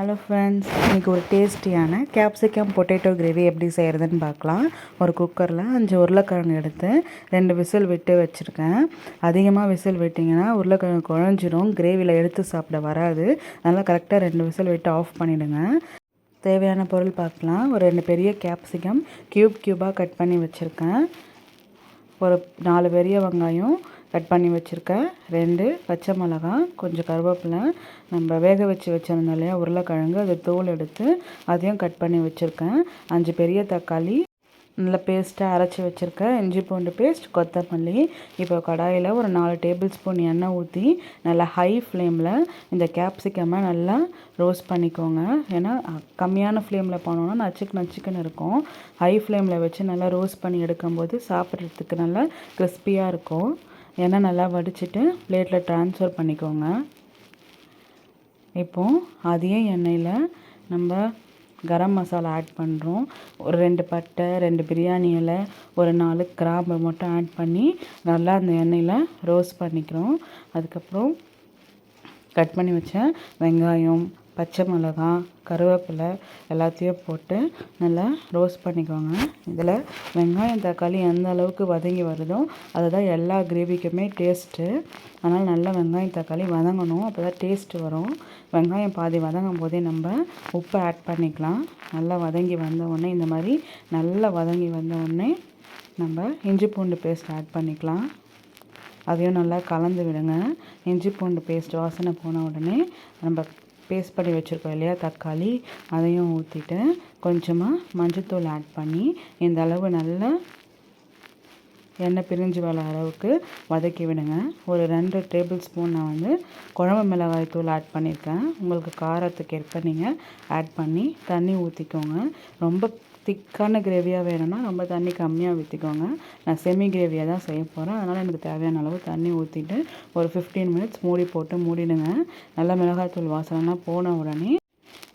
Hello friends இன்றைக்கி ஒரு டேஸ்டியான கேப்சிகம் பொட்டேட்டோ கிரேவி எப்படி செய்கிறதுன்னு பார்க்கலாம். ஒரு குக்கரில் அஞ்சு உருளைக்கிழங்கு எடுத்து ரெண்டு விசில் விட்டு வச்சுருக்கேன். அதிகமாக விசில் விட்டிங்கன்னா உருளைக்கிழங்கு குழஞ்சிரும். கிரேவியில் எடுத்து சாப்பிட வராது. நல்லா கரெக்டாக ரெண்டு விசில் விட்டு ஆஃப் பண்ணிவிடுங்க தேவையான பொருள் பார்க்கலாம். ஒரு ரெண்டு பெரிய கேப்சிகம் க்யூப் க்யூபாக கட் பண்ணி வச்சுருக்கேன். ஒரு நாலு பெரிய வெங்காயம் கட் பண்ணி வச்சுருக்கேன். ரெண்டு பச்சை மிளகா கொஞ்சம் கருவேப்பிலை. நம்ம வேக வச்சு வச்சுருந்தோம் இல்லையா உருளைக்கிழங்கு அதை தோல் எடுத்து அதையும் கட் பண்ணி வச்சுருக்கேன். அஞ்சு பெரிய தக்காளி நல்லா பேஸ்ட்டாக அரைச்சி வச்சுருக்கேன். இஞ்சி பூண்டு பேஸ்ட் கொத்தமல்லி. இப்போ கடாயில் ஒரு நாலு டேபிள் ஸ்பூன் எண்ணெய் ஊற்றி நல்லா ஹை ஃப்ளேமில் இந்த கேப்சிகமை நல்லா ரோஸ்ட் பண்ணிக்கோங்க. ஏன்னா கம்மியான ஃப்ளேமில் போனோன்னா நச்சுக்கு நச்சுக்குன்னு இருக்கும். ஹை ஃப்ளேமில் வச்சு நல்லா ரோஸ்ட் பண்ணி எடுக்கும்போது சாப்பிட்றதுக்கு நல்லா கிறிஸ்பியாக இருக்கும். எண்ணெய் நல்லா வடிச்சிட்டு பிளேட்டில் ட்ரான்ஸ்ஃபர் பண்ணிக்கோங்க. இப்போது அதே எண்ணெயில் நம்ம கரம் மசாலா ஆட் பண்ணுறோம் ஒரு ரெண்டு பட்டை ரெண்டு பிரியாணி இலை ஒரு நாலு கிராம்பு மட்டும் ஆட் பண்ணி நல்லா அந்த எண்ணெயில் ரோஸ்ட் பண்ணிக்கிறோம். அதுக்கப்புறம் கட் பண்ணி வச்ச வெங்காயம் பச்சை மிளகா கருவேப்பிலை எல்லாத்தையும் போட்டு நல்லா ரோஸ்ட் பண்ணிக்கோங்க. இதில் வெங்காயம் தக்காளி எந்த அளவுக்கு வதங்கி வருதோ அதுதான் எல்லா கிரேவிக்குமே டேஸ்ட்டு அதனால் நல்லா வெங்காயம் தக்காளி வதங்கணும். அப்போ தான் டேஸ்ட்டு வரும். வெங்காயம் பாதி வதங்கும் போதே நம்ம உப்பை ஆட் பண்ணிக்கலாம். நல்லா வதங்கி வந்த உடனே இந்த மாதிரி நல்லா வதங்கி வந்த உடனே நம்ம இஞ்சி பூண்டு பேஸ்ட் ஆட் பண்ணிக்கலாம். அதையும் நல்லா கலந்து விடுங்க. இஞ்சி பூண்டு பேஸ்ட் வாசனை போன உடனே நம்ம பேஸ்ட் பண்ணி வச்சுருக்கோம் இல்லையா தக்காளி அதையும் ஊற்றிட்டு கொஞ்சமாக மஞ்சத்தூள் ஆட் பண்ணி இந்த அளவு நல்லா எண்ணெய் பிரிஞ்சு வர அளவுக்கு வதக்கி விடுங்க. ஒரு ரெண்டு டேபிள் ஸ்பூன் நான் வந்து குழம்பு மிளகாய் தூள் ஆட் பண்ணியிருக்கேன். உங்களுக்கு காரத்துக்கு ஏற்ப நீங்கள் ஆட் பண்ணி தண்ணி ஊற்றிக்கோங்க ரொம்ப திக்கான கிரேவியாக வேணும்னா ரொம்ப தண்ணி கம்மியாக ஊற்றிக்கோங்க நான் செமி கிரேவியாக தான் செய்ய போகிறேன் அதனால் எனக்கு தேவையான அளவு தண்ணி ஊற்றிட்டு ஒரு ஃபிஃப்டீன் மினிட்ஸ் மூடி போட்டு மூடிடுங்க. நல்லா மிளகாய்த்தூள் வாசனைலாம் போன உடனே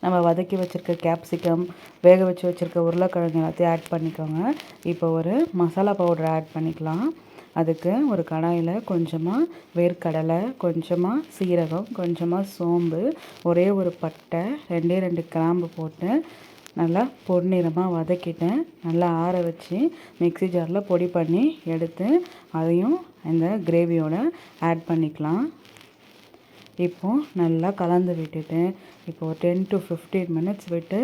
நம்ம வதக்கி வச்சுருக்க கேப்சிகம் வேக வச்சு வச்சுருக்க உருளைக்கிழங்கு எல்லாத்தையும் ஆட் பண்ணிக்கோங்க. இப்போ ஒரு மசாலா பவுடர் ஆட் பண்ணிக்கலாம். அதுக்கு ஒரு கடாயில் கொஞ்சமாக வேர்க்கடலை கொஞ்சமாக சீரகம் கொஞ்சமாக சோம்பு ஒரே ஒரு பட்டை ரெண்டே ரெண்டு கிராம்பு போட்டு நல்லா பொன்னிறமாக வதக்கிட்டேன். நல்லா ஆற வச்சு மிக்சி ஜாரில் பொடி பண்ணி எடுத்து அதையும் இந்த கிரேவியோட ஆட் பண்ணிக்கலாம். இப்போது நல்லா கலந்து விட்டுட்டு இப்போது டென் டு ஃபிஃப்டீன் மினிட்ஸ் விட்டு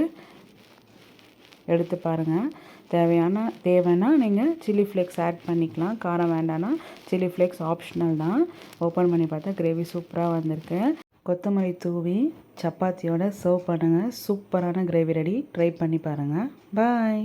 எடுத்து பாருங்கள் தேவையான தேவைன்னா நீங்கள் சில்லி ஃப்ளேக்ஸ் ஆட் பண்ணிக்கலாம். காரம் வேண்டாம்னா சில்லி ஃப்ளேக்ஸ் ஆப்ஷனல் தான். ஓப்பன் பண்ணி பார்த்தா கிரேவி சூப்பராக வந்திருக்கு. கொத்தமல்லி தூவி சப்பாத்தியோட சர்வ் பண்ணுங்கள் சூப்பரான கிரேவி ரெடி ட்ரை பண்ணி பாருங்கள் பாய்